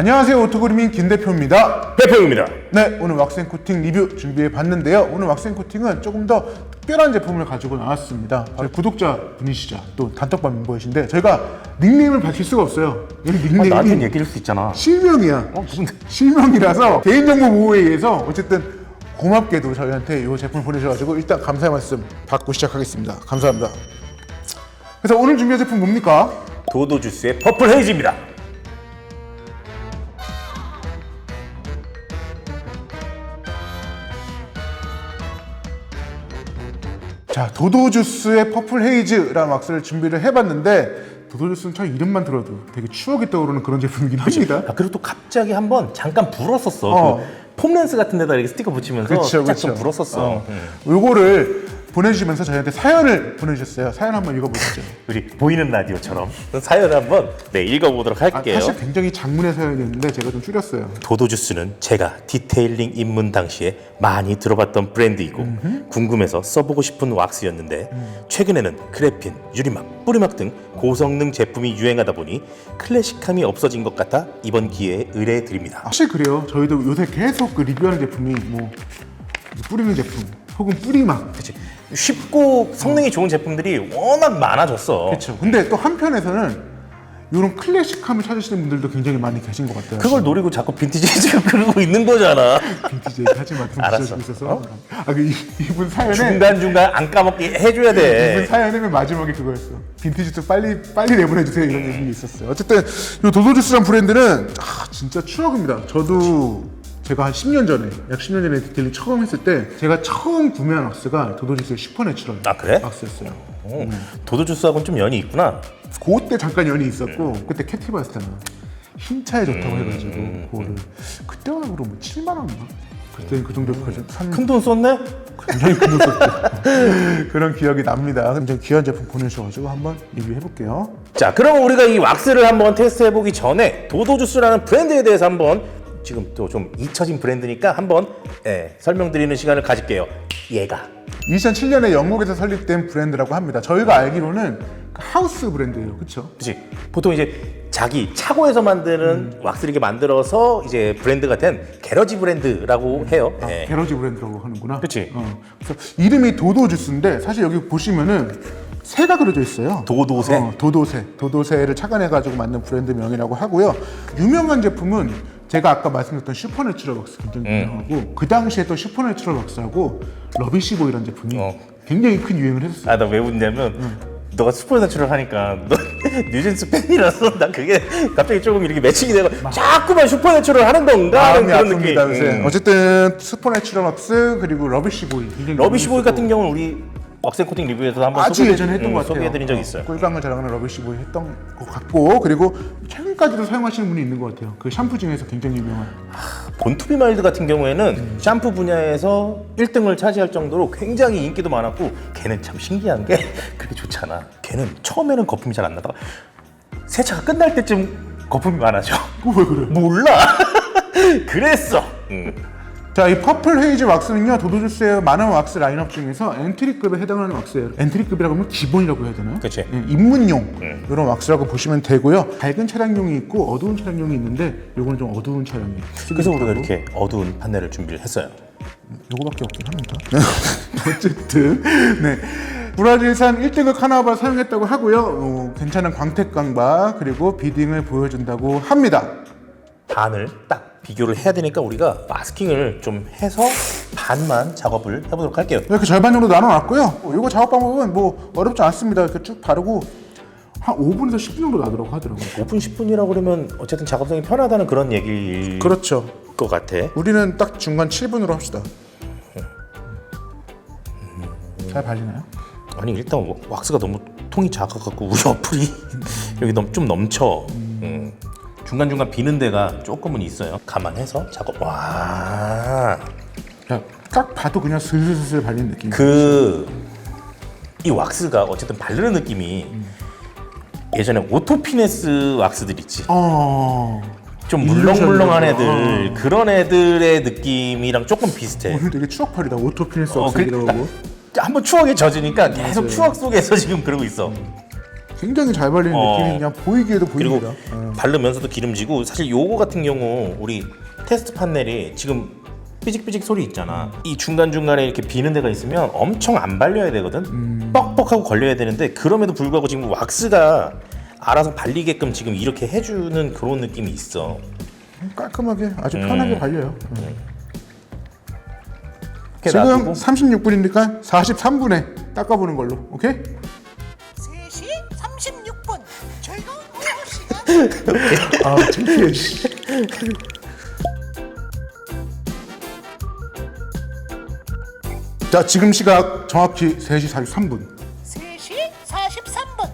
안녕하세요 오토그리민 김 대표입니다. 배평입니다. 네 오늘 왁싱 코팅 리뷰 준비해 봤는데요. 오늘 왁싱 코팅은 조금 더 특별한 제품을 가지고 나왔습니다. 바로 구독자 분이시죠. 또 단톡방 멤버이신데 저희가 닉네임을 밝힐 수가 없어요. 여기 어, 닉네임이 나한테 얘기할 수 있잖아. 실명이야. 어, 누군데? 실명이라서 개인정보 보호에 의해서 어쨌든 고맙게도 저희한테 이 제품 보내셔가지고 일단 감사의 말씀 받고 시작하겠습니다. 감사합니다. 그래서 오늘 준비한 제품 뭡니까? 도도주스의 퍼플 헤이즈입니다. 도도주스의 퍼플 헤이즈라는 왁스를 준비를 해봤는데 도도주스는 참 이름만 들어도 되게 추억이 떠오르는 그런 제품이긴 합니다. 아, 그리고 또 갑자기 한번 잠깐 불었었어. 어. 그 폼렌스 같은 데다 이렇게 스티커 붙이면서 짝 그렇죠. 좀 불었었어. 음. 요거를 보내주시면서 저희한테 사연을 보내주셨어요. 사연 한번 읽어보시죠. 우리 보이는 라디오처럼 사연 한번 네 읽어보도록 아, 할게요. 사실 굉장히 장문의 사연이었는데 제가 좀 줄였어요. 도도주스는 제가 디테일링 입문 당시에 많이 들어봤던 브랜드이고 궁금해서 써보고 싶은 왁스였는데 최근에는 그래핀, 유리막, 뿌리막 등 고성능 제품이 유행하다 보니 클래식함이 없어진 것 같아 이번 기회에 의뢰해 드립니다. 확실히 그래요. 저희도 요새 계속 그 리뷰하는 제품이 뭐 뿌리는 제품 혹은 뿌리막 그치. 쉽고 성능이 좋은 제품들이 워낙 많아졌어. 그렇죠. 근데 또 한편에서는 이런 클래식함을 찾으시는 분들도 굉장히 많이 계신 것 같아요. 그걸 노리고 자꾸 빈티지 지금 그러고 있는 거잖아. 빈티지 마. 좀 알았어. 있어서. 아, 그 이- 이분 사연에 중간중간 안 까먹게 해줘야 이분 돼. 사연에 맨 마지막에 그거였어. 빈티지도 빨리 빨리 내보내 주세요 이런 얘기 있었어요. 어쨌든 이 도도주스란 브랜드는 아, 진짜 추억입니다. 저도 제가 한 10년 전에 약 10년 전에 디테일링 처음 했을 때 제가 처음 구매한 왁스가 도도주스의 슈퍼내추럴 아, 그래? 왁스였어요. 어, 도도주스하고는 좀 연이 있구나. 그때 잠깐 연이 있었고 그때 캐티바스타나 흰차에 좋다고 해가지고 그거를 그때가 그럼 뭐 7만 원인가? 그때는 그 정도 가지고 산큰 돈 썼네? 굉장히 큰 nos었죠. 그런 기억이 납니다. 굉장히 귀한 제품 보내주셔가지고 한번 리뷰해볼게요. 자, 그럼 우리가 이 왁스를 한번 테스트해보기 전에 도도주스라는 브랜드에 대해서 한번 지금 또 좀 잊혀진 브랜드니까 한번 예, 설명드리는 시간을 가질게요. 얘가 2007년에 영국에서 설립된 브랜드라고 합니다. 저희가 알기로는 그 하우스 브랜드예요. 그렇죠? 그치 보통 이제 자기 차고에서 만드는 왁스를 이렇게 만들어서 이제 브랜드가 된 게러지 브랜드라고 해요. 예. 게러지 브랜드라고 하는구나. 그치. 어. 그래서 이름이 도도 주스인데 사실 여기 보시면은 새가 그려져 있어요. 도도새? 어, 도도새. 도도새를 착안해가지고 만든 브랜드 명이라고 하고요. 유명한 제품은 제가 아까 말씀드렸던 슈퍼내추럴 왁스 굉장히 음. 유명하고 그 당시에 또 슈퍼내추럴 왁스하고 러비시보이라는 제품이 어. 굉장히 큰 유행을 했었어요. 아나 왜 웃냐면 너가 슈퍼내추럴 하니까 너 뉴진스 팬이라서 나 그게 갑자기 조금 이렇게 매칭이 되고 자꾸만 슈퍼내추럴 하는 건가 하는 마음이 그런 느낌. 아픕니다 요새. 음. 어쨌든 슈퍼내추럴 왁스 그리고 러비시보이 굉장히 러비시보이 같은 경우는 우리 왁스 코팅 리뷰에서 한번 아주 소개해- 예전에 했던 음, 것 같아요. 소개해드린 적이 있어요. 어, 꿀광을 자랑하는 러비시보이 했던 것 같고 그리고 최근까지도 사용하시는 분이 있는 것 같아요. 그 샴푸 중에서 굉장히 유명한. 본투비 마일드 같은 경우에는 음. 샴푸 분야에서 1등을 차지할 정도로 굉장히 인기도 많았고 걔는 참 신기한 게 그렇게 좋잖아. 걔는 처음에는 거품이 잘 안 나다가 세차가 끝날 때쯤 거품이 많아져. 그거 왜 그래? 몰라. 그랬어. 음. 자, 이 퍼플 헤이즈 왁스는요, 도도주스의 많은 왁스 라인업 중에서 엔트리급에 해당하는 왁스예요. 엔트리급이라고 하면 기본이라고 해야 되나요? 그치. 예, 입문용 이런 왁스라고 보시면 되고요. 밝은 차량용이 있고 어두운 차량용이 있는데 요거는 좀 어두운 차량이에요. 그래서 우리가 이렇게 어두운 판넬을 준비를 했어요. 요거밖에 없긴 합니다. 어쨌든 네. 브라질산 1등급 카나발 사용했다고 하고요. 어, 괜찮은 광택감과 그리고 비딩을 보여준다고 합니다. 반을 딱 비교를 해야 되니까 우리가 마스킹을 좀 해서 반만 작업을 해보도록 할게요. 이렇게 절반으로 나눠놨고요. 어, 이거 작업 방법은 뭐 어렵지 않습니다. 이렇게 쭉 바르고 한 5분에서 10분 정도 나더라고 하더라고요. 5분 10분이라고 그러면 어쨌든 작업성이 편하다는 그런 얘기일 그렇죠. 것 같아. 우리는 딱 중간 7분으로 합시다. 잘 발리나요? 아니 일단 워- 왁스가 너무 통이 작아갖고 우리 어플이 여기 너무 좀 넘쳐. 음. 중간 중간 비는 데가 조금은 있어요. 감안해서 작업. 와. 야, 딱 봐도 그냥 슬슬슬 발리는 느낌. 그 이 왁스가 어쨌든 바르는 느낌이 예전에 오토피네스 왁스들 있지. 어. 좀 물렁물렁한 거. 애들 그런 애들의 느낌이랑 조금 비슷해. 오늘 되게 추억팔이다. 오토피니스 어, 왁스 그- 얘기라고. 한번 추억에 젖으니까 계속 추억 속에서 지금 그러고 있어. 굉장히 잘 발리는 어. 느낌이 그냥 보이기에도 그리고 보입니다. 어. 바르면서도 기름지고 사실 요거 같은 경우 우리 테스트 판넬이 지금 삐직삐직 소리 있잖아. 이 중간 중간에 이렇게 비는 데가 있으면 엄청 안 발려야 되거든. 음. 뻑뻑하고 걸려야 되는데 그럼에도 불구하고 지금 왁스가 알아서 발리게끔 지금 이렇게 해주는 그런 느낌이 있어. 깔끔하게 아주 음. 편하게 발려요. 이렇게 지금 놔두고 36분이니까 43분에 닦아보는 걸로. 오케이? 아 창피해. 씨. 자 지금 시각 정확히 3시 43분. 3시 43분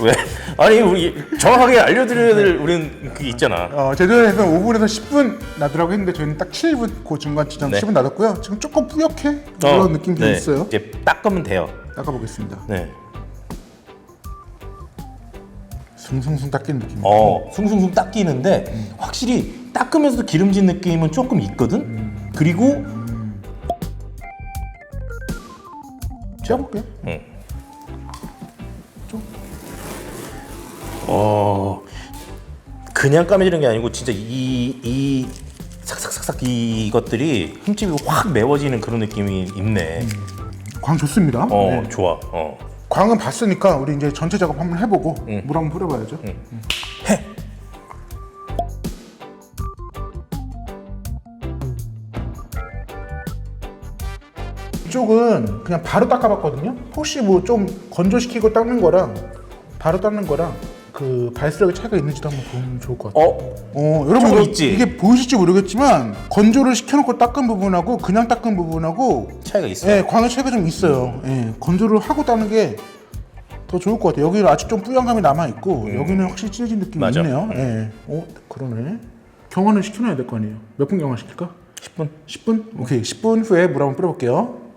왜? 아니 우리 정확하게 알려드려야 될 우리는 그게 있잖아. 어, 제주도에서 5분에서 10분 나더라고 했는데 저희는 딱 7분 그 중간 지점 네. 10분 나뒀고요. 지금 조금 뿌옇게 그런 느낌 좀 네. 있어요. 이제 닦으면 돼요. 닦아보겠습니다. 네. 숭숭숭 닦이는 느낌. 어, 숭숭숭 닦이는데 확실히 닦으면서도 기름진 느낌은 조금 있거든. 그리고 재볼게요. 어 그냥 까매지는 게 아니고 진짜 이 이 삭삭삭삭 이것들이 흠집이 확 메워지는 그런 느낌이 있네. 광 좋습니다. 어 네. 좋아. 어 광은 봤으니까 우리 이제 전체 작업 한번 해보고 응. 물 한번 뿌려봐야죠. 해. 이쪽은 그냥 바로 닦아봤거든요. 혹시 뭐 좀 건조시키고 닦는 거랑 바로 닦는 거랑 그 발수력의 차이가 있는지도 한번 보면 좋을 것 같아요. 어 어, 여러분 조금 이거 있지? 이게 보이실지 모르겠지만 건조를 시켜놓고 닦은 부분하고 그냥 닦은 부분하고 차이가 있어. 예, 광의 차이가 좀 있어요. 예, 건조를 하고 닦는 게 더 좋을 것 같아요. 여기는 아직 좀 뿌연감이 남아 있고 여기는 확실히 찢어진 느낌이 음. 맞아. 있네요. 예, 어 그러네. 경화는 시켜놔야 될 거 아니에요. 몇 분 경화 시킬까? 10분. 10분? 오케이, 10분 후에 물 한번 뿌려볼게요.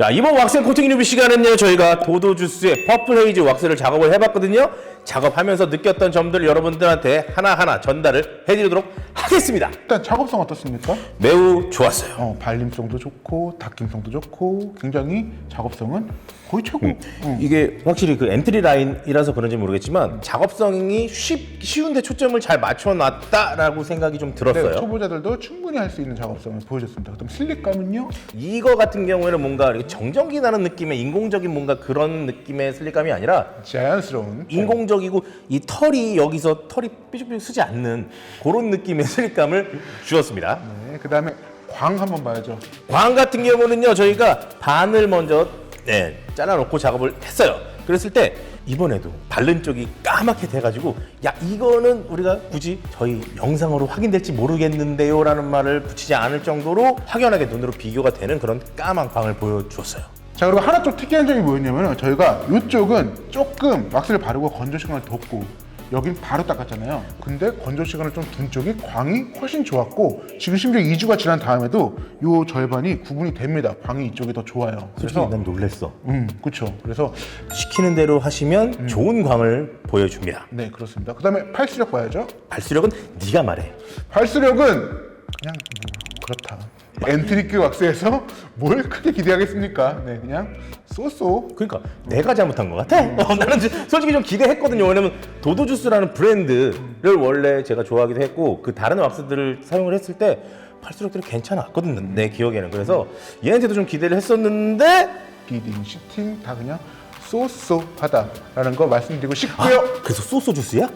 자 이번 왁스 코팅 리뷰 시간은요 저희가 도도 주스의 퍼플 헤이즈 왁스를 작업을 해봤거든요. 작업하면서 느꼈던 점들을 여러분들한테 하나하나 전달을 해드리도록 하겠습니다. 일단 작업성 어떻습니까? 매우 좋았어요. 어, 발림성도 좋고 닦임성도 좋고 굉장히 작업성은 거의 최고. 응. 이게 확실히 그 엔트리 라인이라서 그런지 모르겠지만 작업성이 쉽, 쉬운데 초점을 잘 맞춰놨다라고 생각이 좀 네, 들었어요 초보자들도 충분히 할 수 있는 작업성을 보여줬습니다. 그다음 슬립감은요? 이거 같은 경우에는 뭔가 이렇게 정전기 나는 느낌의 인공적인 뭔가 그런 느낌의 슬립감이 아니라 자연스러운. 인공적이고 이 털이 여기서 털이 삐죽삐죽 쓰지 않는 그런 느낌의 슬립감을 주었습니다. 네, 그 다음에 광 한번 봐야죠. 광 같은 경우는요 저희가 반을 먼저 네, 잘라놓고 작업을 했어요. 그랬을 때 이번에도 바른 쪽이 까맣게 돼가지고 야 이거는 우리가 굳이 저희 영상으로 확인될지 모르겠는데요 라는 말을 붙이지 않을 정도로 확연하게 눈으로 비교가 되는 그런 까만 광을 보여주었어요. 자 그리고 하나 좀 특이한 점이 뭐였냐면 저희가 이쪽은 조금 왁스를 바르고 건조 시간을 뒀고 여긴 바로 닦았잖아요. 근데 건조 시간을 좀 둔 쪽이 광이 훨씬 좋았고 지금 심지어 2주가 지난 다음에도 요 절반이 구분이 됩니다. 광이 이쪽이 더 좋아요. 솔직히 그래서 난 놀랬어. 음 그렇죠. 그래서 시키는 대로 하시면 좋은 광을 보여줍니다. 네 그렇습니다. 그다음에 팔수력 봐야죠. 발수력은 네가 말해. 발수력은 그냥 뭐 그렇다. 엔트리크 왁스에서 뭘 크게 기대하겠습니까? 네 그냥 쏘쏘 그러니까 내가 잘못한 것 같아. 어, 나는 지- 솔직히 좀 기대했거든요. 왜냐면 도도주스라는 브랜드를 원래 제가 좋아하기도 했고 그 다른 왁스들을 사용을 했을 때 팔수력들이 괜찮았거든요. 내 기억에는. 그래서 얘한테도 좀 기대를 했었는데 비딩, 시팅 다 그냥 쏘쏘하다라는 거 말씀드리고 싶고요. 아, 그래서 소소 주스야?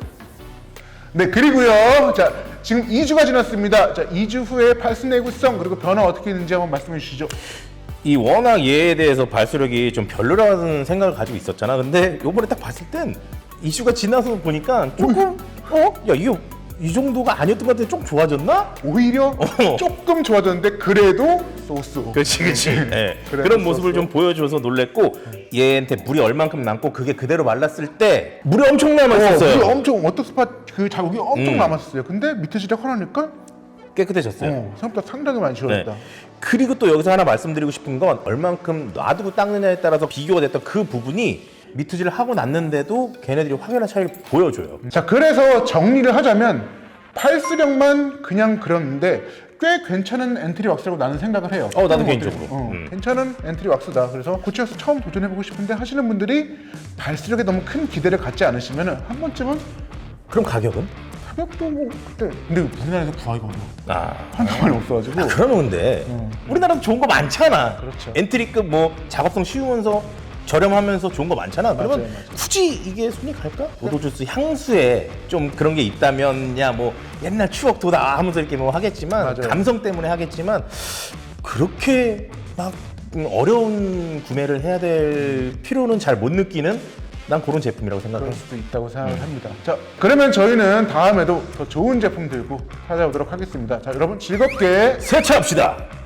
네 그리고요. 자 지금 2주가 지났습니다. 자 2주 후에 팔스 내구성 그리고 변화 어떻게 있는지 한번 말씀해 주시죠. 이 워낙 얘에 대해서 발수력이 좀 별로라는 생각을 가지고 있었잖아. 근데 요번에 딱 봤을 땐 이슈가 지나서 보니까 조금 어? 야 이거 이 정도가 아니었던 것 같은데 좀 좋아졌나? 오히려 어. 조금 좋아졌는데 그래도 쏘쏘. 그렇지, 그렇지. 네. 그래도 그런 모습을. 좀 보여줘서 놀랬고 얘한테 물이 얼만큼 남고 그게 그대로 말랐을 때 물이 엄청 남았었어요. 음. 어, 물이 엄청 워터 스팟 그 자국이 엄청 남았었어요. 근데 밑에 지적 하나니까 깨끗해졌어요. 어, 생각보다 상당히 많이 네. 지워졌다. 그리고 또 여기서 하나 말씀드리고 싶은 건 얼만큼 놔두고 닦느냐에 따라서 비교가 됐던 그 부분이 미트질을 하고 났는데도 걔네들이 확연한 차이를 보여줘요. 자 그래서 정리를 하자면 팔수력만 그냥 그렸는데 꽤 괜찮은 엔트리 왁스라고 나는 생각을 해요. 어, 나도 어, 개인적으로. 어, 음. 괜찮은 엔트리 왁스다. 그래서 고치왁스 처음 도전해보고 싶은데 하시는 분들이 발수력에 너무 큰 기대를 갖지 않으시면 한 번쯤은 그럼 가격은? 가격도 뭐 그때 근데 우리나라에서 구하기가 어려워. 아. 한동안이 없어가지고 그러면 근데 우리나라도 좋은 거 많잖아. 그렇죠. 엔트리급 뭐 작업성 쉬우면서 저렴하면서 좋은 거 많잖아. 그러면 맞아요. 굳이 이게 손이 갈까? 도도주스 향수에 좀 그런 게 있다면야 뭐 옛날 추억 돋아 하면서 이렇게 뭐 하겠지만 맞아요. 감성 때문에 하겠지만 그렇게 막 어려운 구매를 해야 될 필요는 잘 못 느끼는 난 그런 제품이라고 생각해. 그럴 수도 있다고 생각을 합니다. 자 그러면 저희는 다음에도 더 좋은 제품 들고 찾아오도록 하겠습니다. 자 여러분 즐겁게 세차합시다.